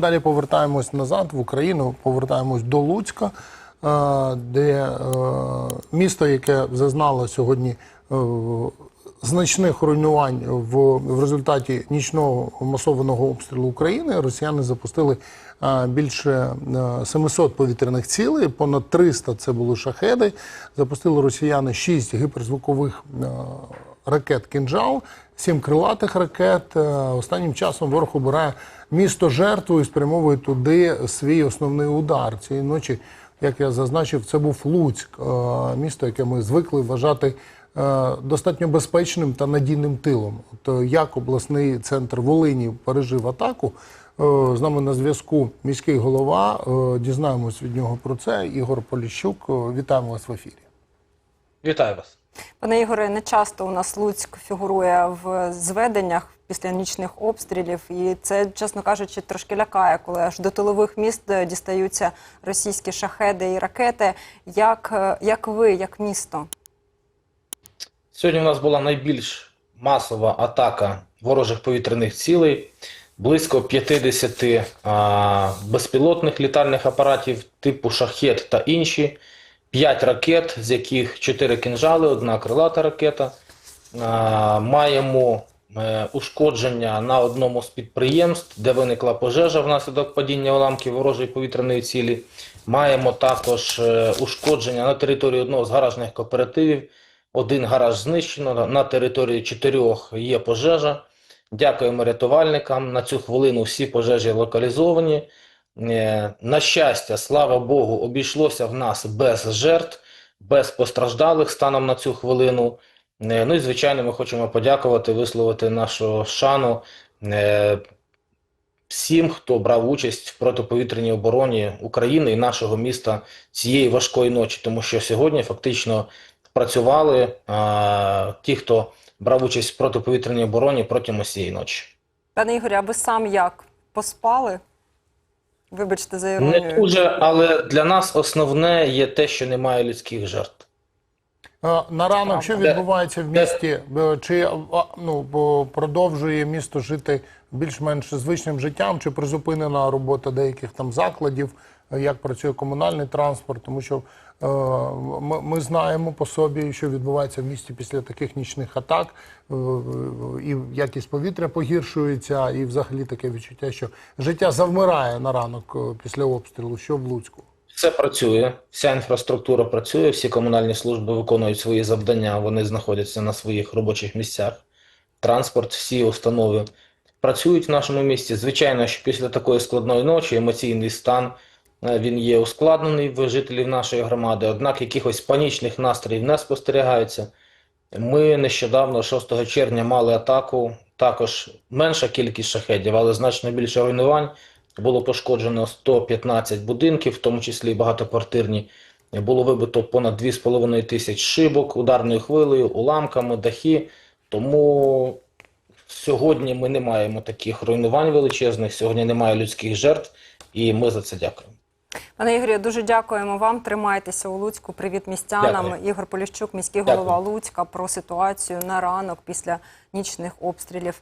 Далі повертаємось назад в Україну, повертаємось до Луцька, е, де е, місто, яке зазнало сьогодні е, значних руйнувань в, результаті нічного масованого обстрілу України, росіяни запустили більше е, 700 повітряних цілей, понад 300 це були шахеди. Запустили росіяни 6 гіперзвукових ракет «Кинжал», сім крилатих ракет. Е, Останнім часом ворог обирає місто жертву і спрямовує туди свій основний удар. Цієї ночі, як я зазначив, це був Луцьк, е, місто, яке ми звикли вважати е, достатньо безпечним та надійним тилом. От як обласний центр Волині пережив атаку. З нами на зв'язку міський голова. Дізнаємось від нього про це. Ігор Поліщук. Вітаємо вас в ефірі. Вітаю вас. Пане Ігоре, не часто у нас Луцьк фігурує в зведеннях після нічних обстрілів, і це, чесно кажучи, трошки лякає, коли аж до тилових міст е, дістаються російські шахеди і ракети. Як, е, як ви, як місто? Сьогодні у нас була найбільш масова атака ворожих повітряних цілей. Близько 50 а, безпілотних літальних апаратів типу шахет та інші, 5 ракет, з яких 4 кінжали, одна крилата ракета. Маємо е, ушкодження на одному з підприємств, де виникла пожежа внаслідок падіння уламків ворожої повітряної цілі. Маємо також е, ушкодження на території одного з гаражних кооперативів. Один гараж знищено, на території чотирьох є пожежа. Дякуємо рятувальникам. На цю хвилину всі пожежі локалізовані. Е, На щастя, слава Богу, обійшлося в нас без жертв, без постраждалих станом на цю хвилину. Е, Ну і звичайно, ми хочемо подякувати, висловити нашу шану е, всім, хто брав участь в протиповітряній обороні України і нашого міста цієї важкої ночі, тому що сьогодні фактично працювали ті, хто брав участь в протиповітряній обороні протягом усієї ночі. Пане Ігорі, а ви сам як поспали? Вибачте за Не дуже, але для нас основне є те, що немає людських жертв. Е, На ранок, що відбувається в місті? Е, Чи ну, продовжує місто жити більш-менш звичним життям, чи призупинена робота деяких там закладів, Е, як працює комунальний транспорт? Тому що е, ми, знаємо по собі, що відбувається в місті після таких нічних атак, е, і якість повітря погіршується, і взагалі таке відчуття, що життя завмирає на ранок е, після обстрілу, що в Луцьку. Все працює, вся інфраструктура працює, всі комунальні служби виконують свої завдання, вони знаходяться на своїх робочих місцях. Транспорт, всі установи працюють в нашому місті. Звичайно, що після такої складної ночі емоційний стан е, він є ускладнений в жителів нашої громади, однак якихось панічних настроїв не спостерігається. Ми нещодавно, 6 червня, мали атаку, також менша кількість шахедів, але значно більше руйнувань. Було пошкоджено 115 будинків, в тому числі і багатоквартирні. Було вибито понад 2,5 тисяч шибок ударною хвилею, уламками, дахи. Тому сьогодні ми не маємо таких руйнувань величезних, сьогодні немає людських жертв, і ми за це дякуємо. Пане Ігорі, дуже дякуємо вам. Тримайтеся у Луцьку. Привіт містянам. Дякую. Ігор Поліщук, міський Дякую. голова Луцька, про ситуацію на ранок після нічних обстрілів.